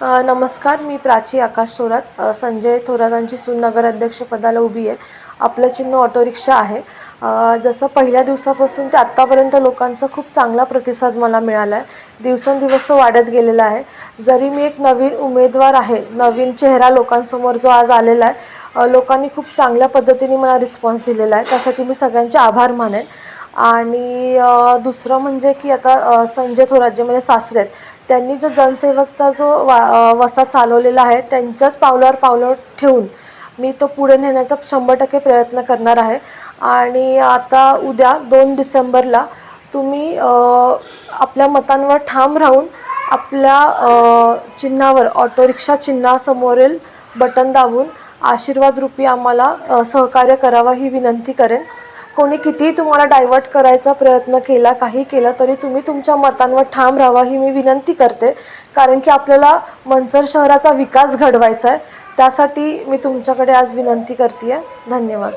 नमस्कार मी प्राची आकाश थोरात. संजय थोरातांची सून नगराध्यक्षपदाला उभी आहे. आपलं चिन्ह ऑटोरिक्षा आहे. जसं पहिल्या दिवसापासून ते आत्तापर्यंत लोकांचा खूप चांगला प्रतिसाद मला मिळाला आहे दिवसेंदिवस तो वाढत गेलेला आहे. जरी मी एक नवीन उमेदवार आहे नवीन चेहरा लोकांसमोर जो आज आलेला आहे लोकांनी खूप चांगल्या पद्धतीने मला रिस्पॉन्स दिलेला आहे. त्यासाठी मी सगळ्यांचे आभार मानेन. आणि दुसरं म्हणजे की आता संजय थोरात जे म्हणजे सासरे आहेत. त्यांनी जो जनसेवकचा जो वा वसा चालवलेला आहे त्यांच्याच पावलावर पावलं ठेवून मी तो पुढे नेण्याचा शंभर टक्के प्रयत्न करणार आहे. आणि आता उद्या दोन डिसेंबरला तुम्ही आपल्या मतांवर ठाम राहून आपल्या चिन्हावर ऑटो रिक्षा चिन्हासमोरील बटन दाबून आशीर्वाद रूपी आम्हाला सहकार्य करावा ही विनंती करेन. कोणी कितीही तुम्हाला डायवर्ट करायचा प्रयत्न केला काही केलं तरी तुम्ही तुमच्या मतांवर ठाम राहावा ही मी विनंती करते. कारण की आपल्याला मंचर शहराचा विकास घडवायचा आहे त्यासाठी मी तुमच्याकडे आज विनंती करते आहे धन्यवाद.